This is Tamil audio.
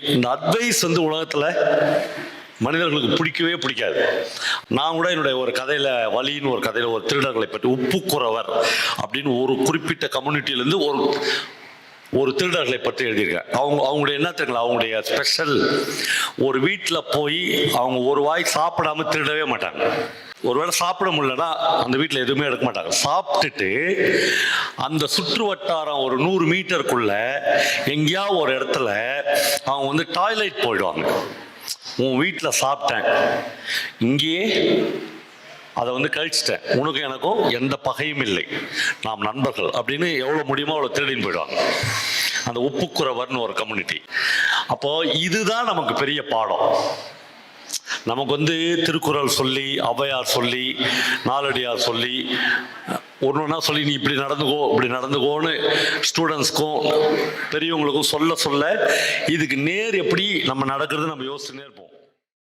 இந்த அட்வைஸ் வந்து உலகத்தில் மனிதர்களுக்கு பிடிக்கவே பிடிக்காது. நான் கூட என்னுடைய ஒரு கதையில் வலின்னு ஒரு கதையில் ஒரு திருடர்களை பற்றி உப்புக்குறவர் அப்படின்னு ஒரு குறிப்பிட்ட கம்யூனிட்டியிலேருந்து ஒரு ஒரு திருடர்களை பற்றி எழுதியிருக்கேன். அவங்க அவங்களுடைய என்ன தெரியுங்களா? அவங்களுடைய ஸ்பெஷல் ஒரு வீட்டில் போய் அவங்க ஒரு வாய் சாப்பிடாம திருடவே மாட்டாங்க. ஒருவேளை சாப்பிட முடியலன்னா அந்த வீட்டில் எதுவுமே எடுக்க மாட்டாங்க. சாப்பிட்டுட்டு அந்த சுற்று வட்டாரம் ஒரு நூறு மீட்டருக்குள்ள எங்கேயாவது ஒரு இடத்துல அவங்க வந்து டாய்லெட் போயிடுவாங்க. உன் வீட்டில் சாப்பிட்டேன். இங்கேயே அதை வந்து கழிச்சிட்டேன். உனக்கும் எனக்கும் எந்த பகையும் இல்லை. நாம் நண்பர்கள். அப்படின்னு எவ்வளோ முடியுமோ அவ்வளோ திருடின்னு போயிடுவாங்க. அந்த உப்புக்குறவர்னு ஒரு கம்யூனிட்டி அப்போ இதுதான் நமக்கு பெரிய பாடம். நமக்கு வந்து திருக்குறள் சொல்லி ஔவையார் சொல்லி நாலடியார் சொல்லி ஒன்று ஒன்றா சொல்லி நீ இப்படி நடந்துக்கோ இப்படி நடந்துக்கோன்னு ஸ்டூடெண்ட்ஸ்க்கும் பெரியவங்களுக்கும் சொல்ல சொல்ல இதுக்கு நேர் எப்படி நம்ம நடக்கிறது நம்ம யோசிச்சுன்னே இருப்போம்.